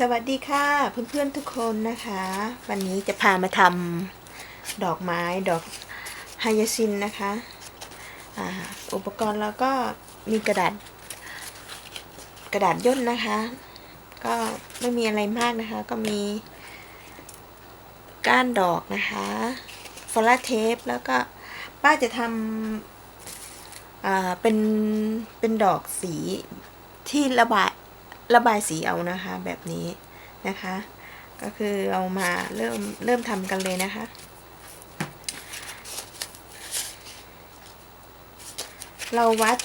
สวัสดีค่ะเพื่อนๆทุกคนนะคะ วันนี้จะพามาทำดอกไม้ดอกไฮยาซินนะคะออุปกรณ์เราก็มีกระดาษกระดาษย่นนะคะ ก็ไม่มีอะไรมากนะคะ ก็มีก้านดอกนะคะฟลาเทปแล้วก็ป้าจะทำอ่าเป็นเป็นดอกสีที่ระบาย ระบายสีเอานะคะแบบนี้นะคะ ก็คือเรามาเริ่มเริ่มทำกันเลยนะคะ เราวัด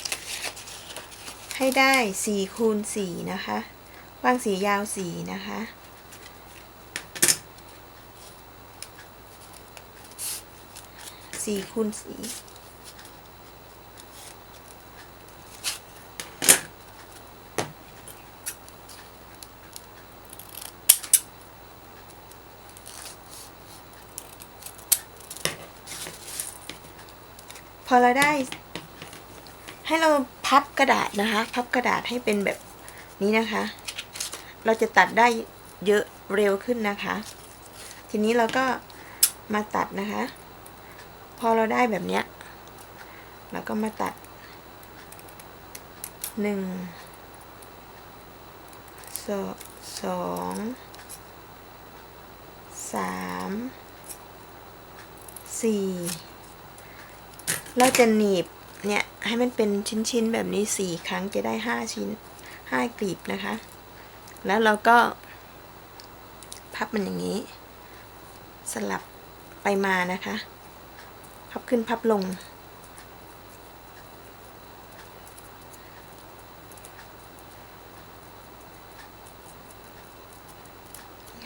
ให้ได้4คูณ4นะคะกว้างสียาว4นะคะสี่คูณสี่ พอเราได้ ให้เราพับกระดาษนะคะ พับกระดาษให้เป็นแบบนี้นะคะ เราจะตัดได้เยอะเร็วขึ้นนะคะ ทีนี้เราก็มาตัดนะคะ พอเราได้แบบเนี้ยเราก็มาตัดหนึ่งสองสองสามสี่ เราจะหนีบเนี่ยให้มันเป็นชิ้นๆแบบนี้สี่ครั้งจะได้ห้าชิ้นห้ากลีบนะคะ แล้วเราก็ พับมันอย่างนี้ สลับไปมานะคะ พับขึ้นพับลง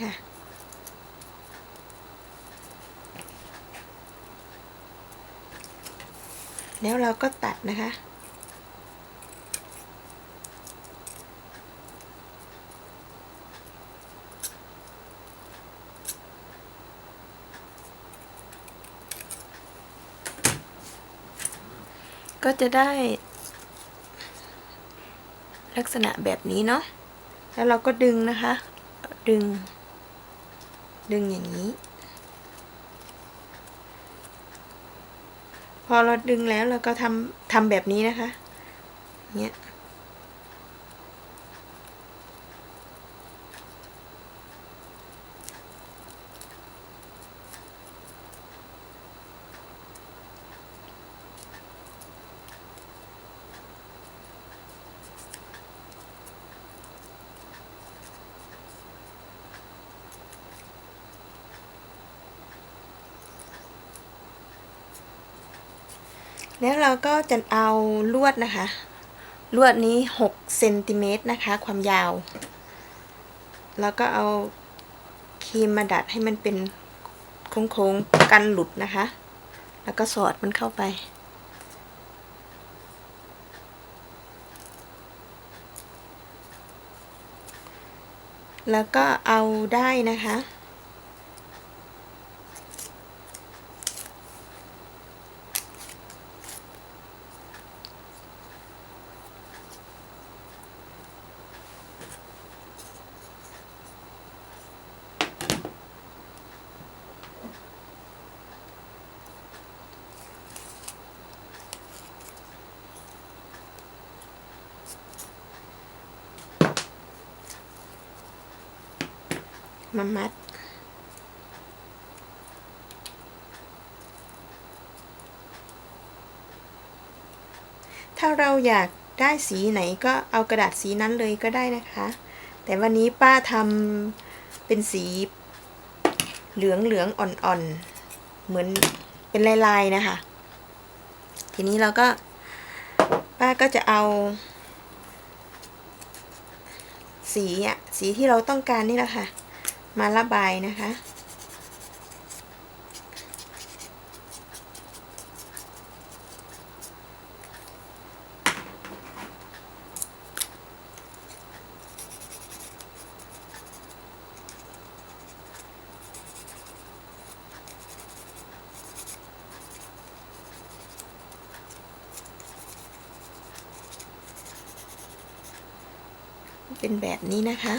ค่ะ แล้วเราก็ตัดนะคะก็จะได้ ลักษณะแบบนี้เนาะ แล้วเราก็ดึงนะคะ ดึง ดึงอย่างนี้ พอเราดึงแล้วเราก็ทำทำแบบนี้นะคะ เนี่ย แล้วเราก็จะเอาลวดนะคะ ลวดนี้6เซนติเมตรนะคะ ความยาว แล้วก็เอาครีมมาดัดให้มันเป็นโค้งๆกันหลุดนะคะ แล้วก็สอดมันเข้าไปแล้วก็เอาได้นะคะ มามัด ถ้าเราอยากได้สีไหนก็เอากระดาษสีนั้นเลยก็ได้นะคะ แต่วันนี้ป้าทำเป็นสีเหลืองเหลืองอ่อนๆ เหมือนเป็นลายๆนะคะ ทีนี้เราก็ป้าก็จะเอา สีอะ สีที่เราต้องการนี่แหละค่ะ มาระบายนะคะ เป็นแบบนี้นะคะ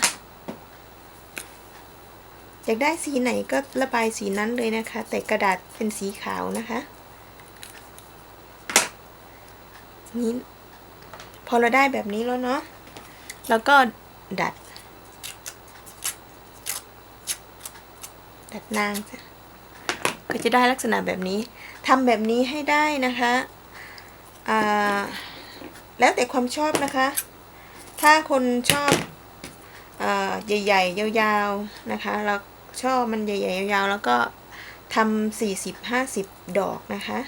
อยากได้สีไหนก็ระบายสีนั้นเลยนะคะ แต่กระดาษเป็นสีขาวนะคะนี่พอเราได้แบบนี้แล้วเนาะแล้วก็ดัด ดัดนางจ้ะก็จะได้ลักษณะแบบนี้ทำแบบนี้ให้ได้นะคะแล้วแต่ความชอบนะคะ ถ้าคนชอบอใหญ่ ๆ ยาวๆ นะคะเรา ชอบมันใหญ่ๆยาวๆแล้วก็ทำสี่สิบห้าสิบดอกนะคะ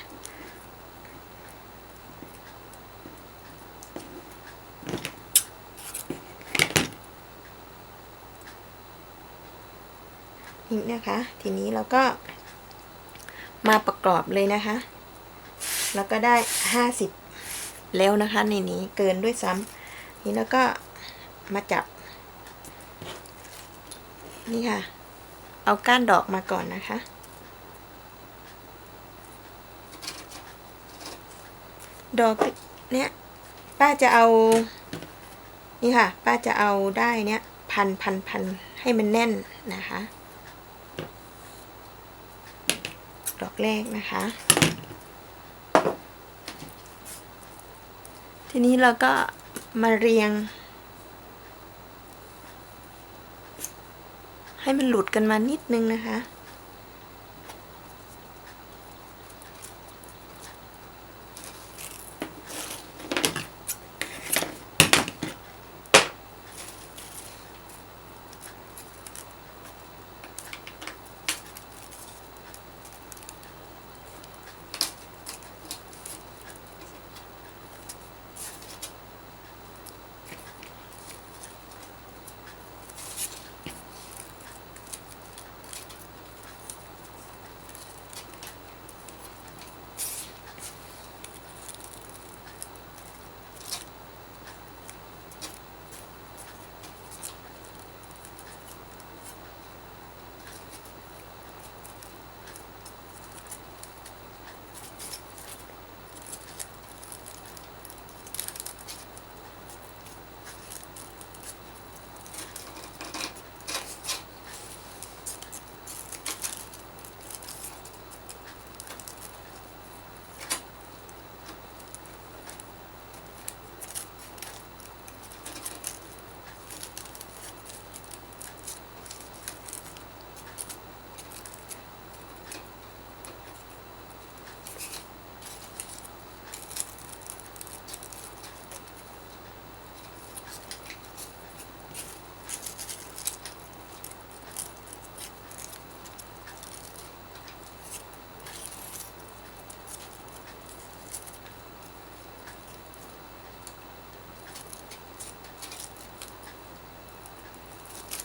นี่นะคะ ทีนี้เราก็มาประกอบเลยนะคะ แล้วก็ได้ห้าสิบแล้วนะคะในนี้เกินด้วยซ้ำนี่แล้วก็มาจับ นี่ค่ะ เอาก้านดอกมาก่อนนะคะ ดอกเนี้ยป้าจะเอา นี่ค่ะ ป้าจะเอาได้เนี้ยพันพันพันให้มันแน่นนะคะ ดอกแรกนะคะ ทีนี้เราก็มาเรียง ให้มันหลุดกันมานิดนึงนะคะ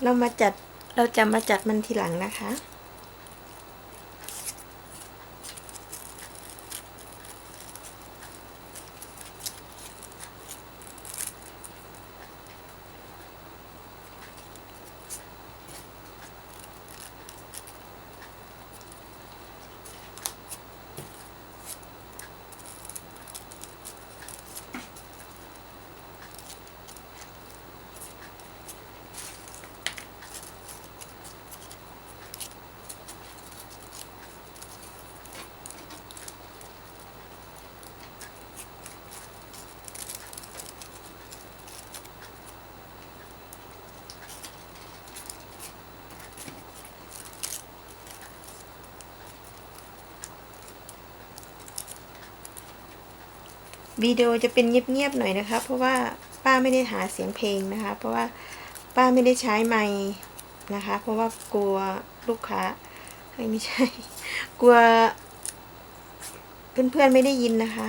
เรามาจัดเราจะมาจัดมันทีหลังนะคะ วิดีโอจะเป็นเงียบๆหน่อยนะคะ เพราะว่าป้าไม่ได้หาเสียงเพลงนะคะ เพราะว่าป้าไม่ได้ใช้ไมค์นะคะ เพราะว่ากลัวลูกค้าไม่ใช่ กลัว เพื่อนๆไม่ได้ยินนะคะ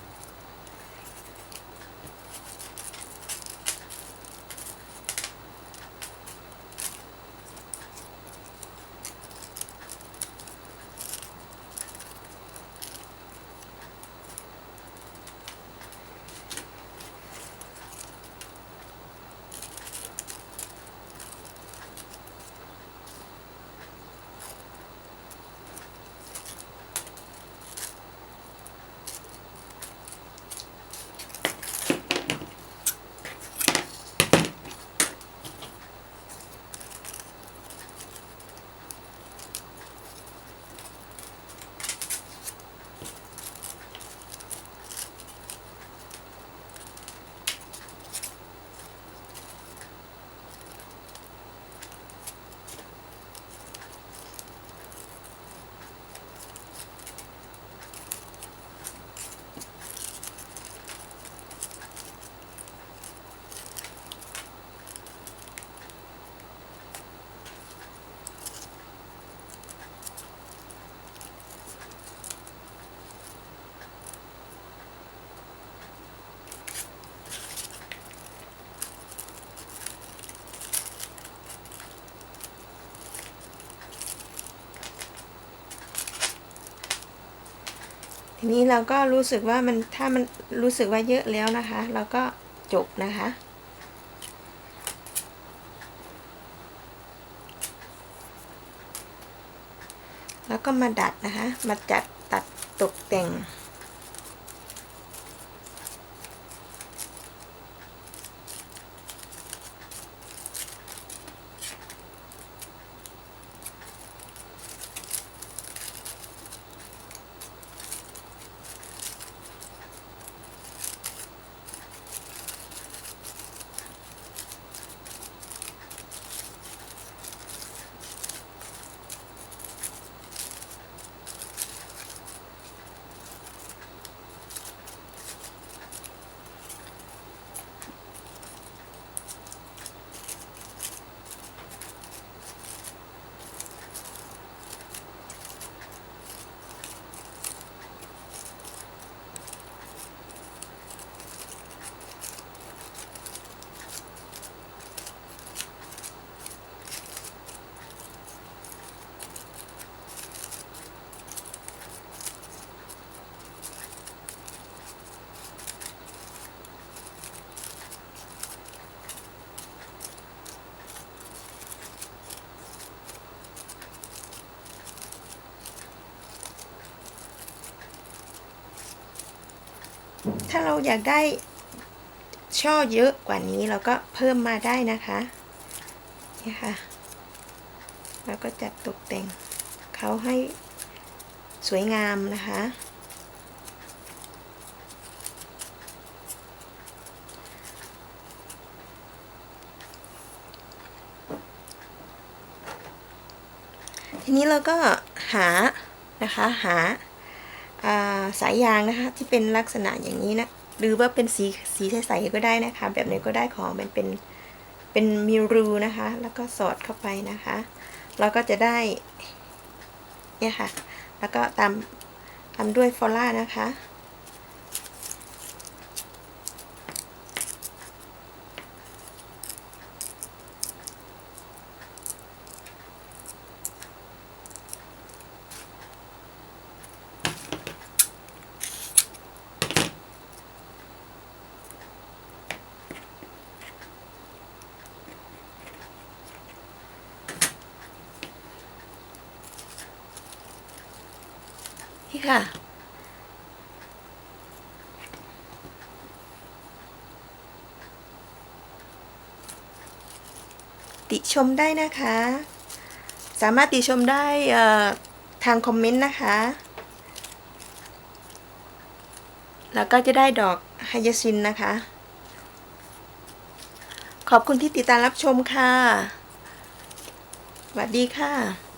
ทีนี้เราก็รู้สึกว่ามันถ้ามันรู้สึกว่าเยอะแล้วนะคะ เราก็จบนะคะ แล้วก็มาดัดนะคะ มาจัดตัดตกแต่ง ถ้าเราอยากได้ช่อเยอะกว่านี้เราก็เพิ่มมาได้นะคะนี่ค่ะแล้วก็จัดตกแต่งเขาให้สวยงามนะคะทีนี้เราก็หานะคะหาอ่า สายยางนะคะ ที่เป็นลักษณะอย่างนี้นะหรือว่าเป็นสีสีใสๆก็ได้นะคะ แบบไหนก็ได้ของมันเป็นเป็นมีรูนะคะ แล้วก็สอดเข้าไปนะคะ เราก็จะได้เนี่ยค่ะ แล้วก็ตามตามด้วยฟอล่านะคะ นี่ค่ะ ติชมได้นะคะ สามารถติชมได้ทางคอมเมนต์นะคะ แล้วก็จะได้ดอกไฮยาซินนะคะ ขอบคุณที่ติดตามรับชมค่ะสวัสดีค่ะ